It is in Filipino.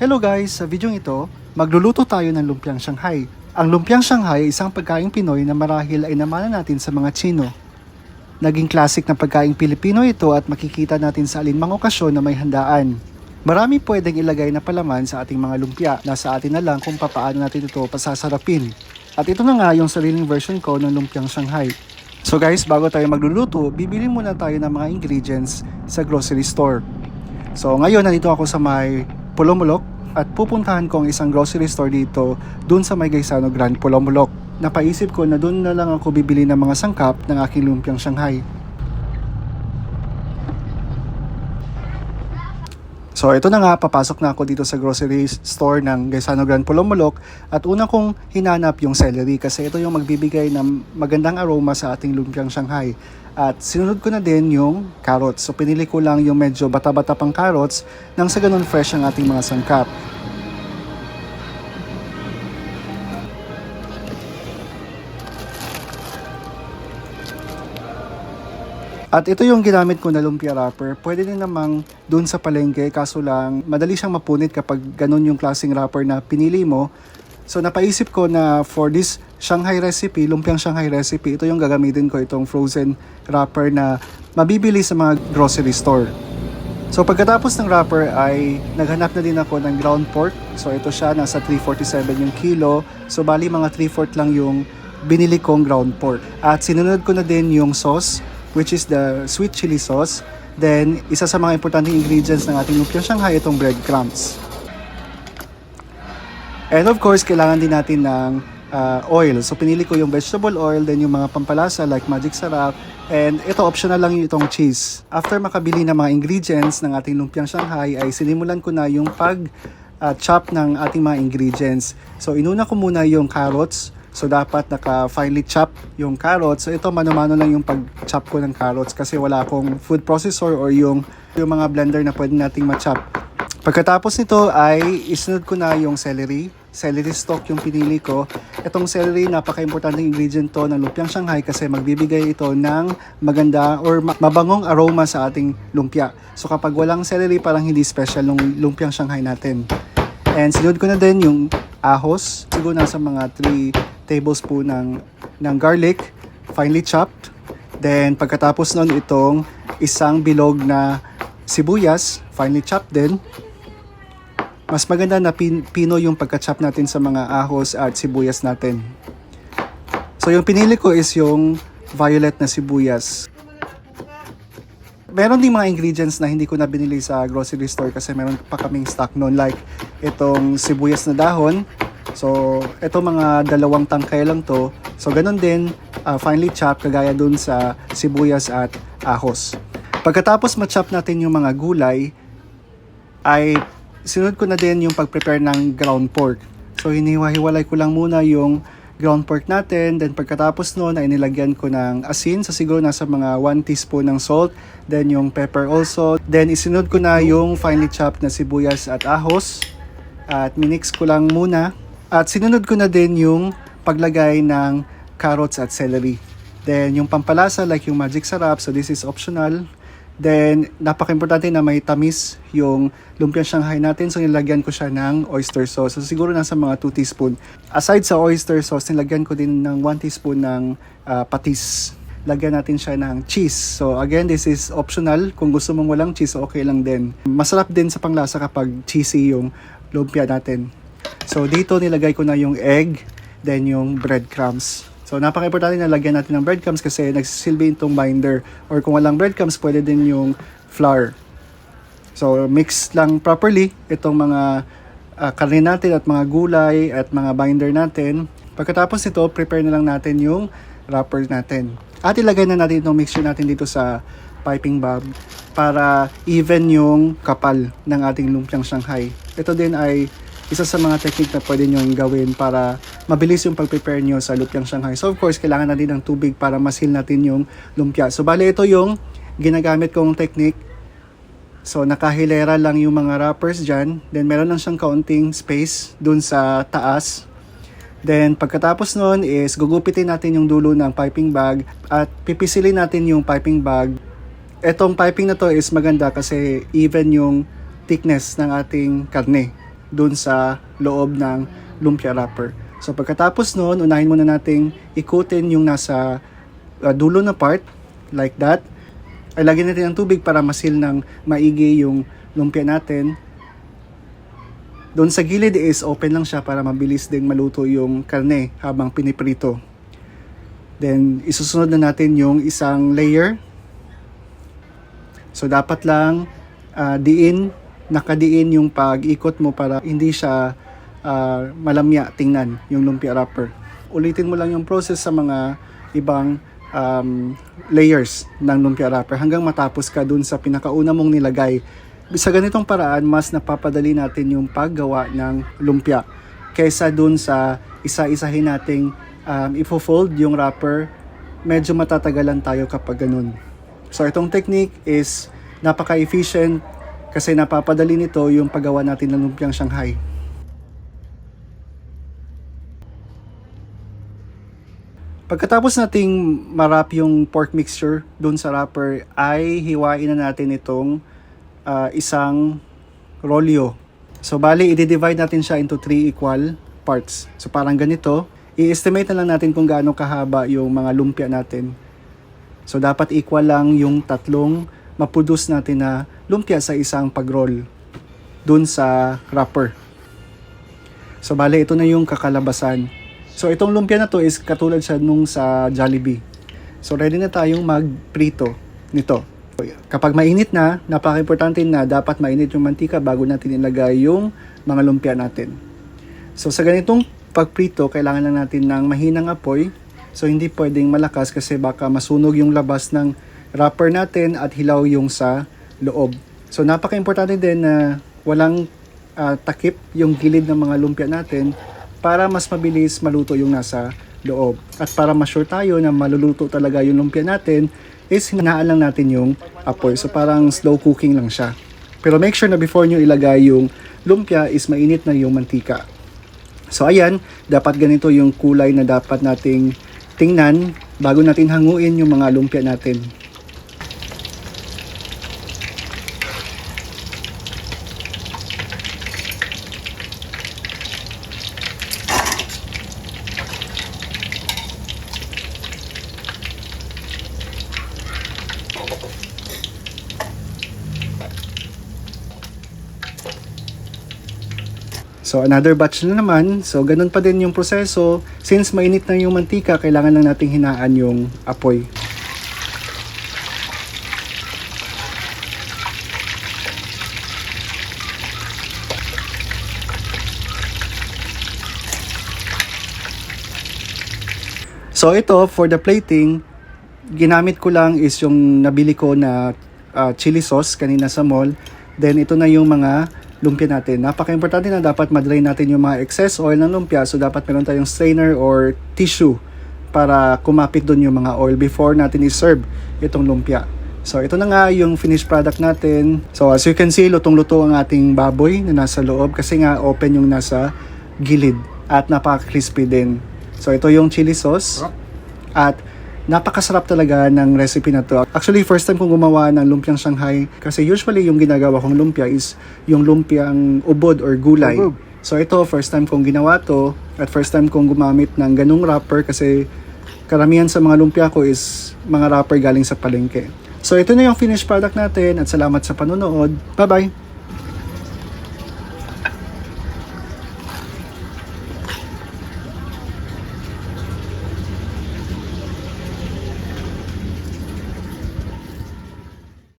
Hello guys! Sa video ito, magluluto tayo ng lumpiang Shanghai. Ang lumpiang Shanghai ay isang pagkaing Pinoy na marahil ay namana natin sa mga Chino. Naging classic na pagkaing Pilipino ito at makikita natin sa alinmang okasyon na may handaan. Marami pwedeng ilagay na palaman sa ating mga lumpia. Nasa atin na lang kung papaano natin ito pasasarapin. At ito na nga yung sariling version ko ng lumpiang Shanghai. So guys, bago tayo magluluto, bibili muna tayo ng mga ingredients sa grocery store. So ngayon nandito ako sa may Pulomulok at pupuntahan ko ang isang grocery store dito dun sa may Gaisano Grand Pulomulok. Napaisip ko na dun na lang ako bibili ng mga sangkap ng aking lumpiang Shanghai. So ito na nga, papasok na ako dito sa grocery store ng Gaisano Grand Pulomolok at una kong hinanap yung celery kasi ito yung magbibigay ng magandang aroma sa ating lumpiang Shanghai. At sinunod ko na din yung carrots. So pinili ko lang yung medyo bata-bata pang carrots nang sa ganun fresh ang ating mga sangkap. At ito yung ginamit ko na lumpia wrapper. Pwede din namang dun sa palengke, kaso lang madali siyang mapunit kapag ganun yung klaseng wrapper na pinili mo. So napaisip ko na for this Shanghai recipe, lumpiang Shanghai recipe, ito yung gagamitin ko itong frozen wrapper na mabibili sa mga grocery store. So pagkatapos ng wrapper ay naghanap na din ako ng ground pork. So ito siya, nasa 347 yung kilo. So bali mga 3/4 lang yung binili kong ground pork. At sinunod ko na din yung sauce which is the sweet chili sauce. Then, isa sa mga importanteng ingredients ng ating lumpiang Shanghai itong breadcrumbs. And of course, kailangan din natin ng uh, oil. So, pinili ko yung vegetable oil, then yung mga pampalasa like magic sarap, and ito optional lang yung itong cheese. After makabili ng mga ingredients ng ating lumpiang Shanghai, ay sinimulan ko na yung pag uh, chop ng ating mga ingredients. So, inuna ko muna yung carrots, So dapat naka finely chop yung carrots. So ito mano-mano lang yung pag-chop ko ng carrots kasi wala akong food processor or yung yung mga blender na pwede nating ma-chop. Pagkatapos nito ay isunod ko na yung celery. Celery stalk yung pinili ko. Itong celery, napaka-importanting ingredient to ng lumpiang Shanghai kasi magbibigay ito ng maganda or ma- mabangong aroma sa ating lumpia. So kapag walang celery, parang hindi special ng lumpiang Shanghai natin. And sinunod ko na din yung ahos. Siguro nasa mga 3 tablespoon ng, ng garlic, finely chopped. Then pagkatapos nun itong isang bilog na sibuyas, finely chopped din. Mas maganda na pin, pino yung pagka-chop natin sa mga ahos at sibuyas natin. So yung pinili ko is yung violet na sibuyas. Meron din mga ingredients na hindi ko na binili sa grocery store kasi meron pa kaming stock noon like itong sibuyas na dahon, So, ito mga dalawang tangkay lang to. So, ganun din, uh, finely chop kagaya dun sa sibuyas at ahos. Pagkatapos ma-chop natin yung mga gulay, ay sinunod ko na din yung pag-prepare ng ground pork. So, hiniwa-hiwalay ko lang muna yung ground pork natin. Then, pagkatapos nun, ay nilagyan ko ng asin. So, siguro nasa mga 1 teaspoon ng salt. Then, yung pepper also. Then, isinunod ko na yung finely chopped na sibuyas at ahos. At minix ko lang muna at sinunod ko na din yung paglagay ng carrots at celery. Then yung pampalasa like yung magic sarap, so this is optional. Then napaka-importante na may tamis yung lumpiang Shanghai natin, so nilagyan ko siya ng oyster sauce. So siguro nasa mga 2 teaspoon. Aside sa oyster sauce, nilagyan ko din ng 1 teaspoon ng uh, patis lagyan natin siya ng cheese. So again, this is optional. Kung gusto mong walang cheese, okay lang din. Masarap din sa panglasa kapag cheesy yung lumpia natin. So dito nilagay ko na yung egg, then yung breadcrumbs. So napaka-importante na lagyan natin ng breadcrumbs kasi nagsisilbi itong binder. Or kung walang breadcrumbs, pwede din yung flour. So mix lang properly itong mga uh, karne natin at mga gulay at mga binder natin. Pagkatapos nito, prepare na lang natin yung wrapper natin. At ilagay na natin itong mixture natin dito sa piping bag para even yung kapal ng ating lumpiang Shanghai. Ito din ay isa sa mga technique na pwede nyo gawin para mabilis yung pag-prepare nyo sa lumpiang Shanghai. So of course, kailangan natin ng tubig para masil natin yung lumpia. So bali ito yung ginagamit kong technique. So nakahilera lang yung mga wrappers dyan. Then meron lang siyang kaunting space dun sa taas. Then pagkatapos nun is gugupitin natin yung dulo ng piping bag at pipisilin natin yung piping bag. Etong piping na to is maganda kasi even yung thickness ng ating karne. Dun sa loob ng lumpia wrapper. So pagkatapos nun, unahin muna nating ikutin yung nasa uh, dulo na part, like that. Ay lagyan natin ng tubig para masil ng maigi yung lumpia natin. Doon sa gilid is open lang siya para mabilis ding maluto yung karne habang piniprito. Then isusunod na natin yung isang layer. So dapat lang ah, diin, nakadiin yung pag-ikot mo para hindi siya ah, malamya tingnan yung lumpia wrapper. Ulitin mo lang yung process sa mga ibang um, layers ng lumpia wrapper hanggang matapos ka dun sa pinakauna mong nilagay. Sa ganitong paraan, mas napapadali natin yung paggawa ng lumpia kaysa dun sa isa-isahin nating um, ifo-fold yung wrapper, medyo matatagalan tayo kapag ganun. So itong technique is napaka-efficient kasi napapadali nito yung paggawa natin ng lumpiang Shanghai. Pagkatapos nating marap yung pork mixture doon sa wrapper, ay hiwain na natin itong ah, isang rolyo. So bali, i-divide natin siya into three equal parts. So parang ganito, i-estimate na lang natin kung gaano kahaba yung mga lumpia natin. So dapat equal lang yung tatlong mapudus natin na lumpia sa isang pag-roll dun sa wrapper. So bale, ito na yung kakalabasan. So itong lumpia na to is katulad siya nung sa Jollibee. So ready na tayong magprito nito. Kapag mainit na, napaka-importante na dapat mainit yung mantika bago natin ilagay yung mga lumpia natin. So sa ganitong pagprito, kailangan lang natin ng mahinang apoy. So hindi pwedeng malakas kasi baka masunog yung labas ng wrapper natin at hilaw yung sa loob. So napaka-importante din na walang ah, takip yung gilid ng mga lumpia natin para mas mabilis maluto yung nasa loob. At para ma-sure tayo na maluluto talaga yung lumpia natin, is hinaan lang natin yung apoy. So parang slow cooking lang siya. Pero make sure na before nyo ilagay yung lumpia is mainit na yung mantika. So ayan, dapat ganito yung kulay na dapat nating tingnan bago natin hanguin yung mga lumpia natin. So another batch na naman. So ganun pa din yung proseso. Since mainit na yung mantika, kailangan lang nating hinaan yung apoy. So ito, for the plating, ginamit ko lang is yung nabili ko na ah, chili sauce kanina sa mall. Then ito na yung mga lumpia natin. Napaka-importante na dapat madrain natin yung mga excess oil ng lumpia. So dapat meron tayong strainer or tissue para kumapit doon yung mga oil before natin i-serve itong lumpia. So ito na nga yung finished product natin. So as you can see, lutong-luto ang ating baboy na nasa loob kasi nga open yung nasa gilid at napaka-crispy din. So ito yung chili sauce at napakasarap talaga ng recipe na to. Actually, first time kong gumawa ng lumpiang Shanghai kasi usually yung ginagawa kong lumpia is yung lumpiang ubod or gulay. Ubod. So ito, first time kong ginawa to at first time kong gumamit ng ganung wrapper kasi karamihan sa mga lumpia ko is mga wrapper galing sa palengke. So ito na yung finished product natin at salamat sa panonood. Bye-bye!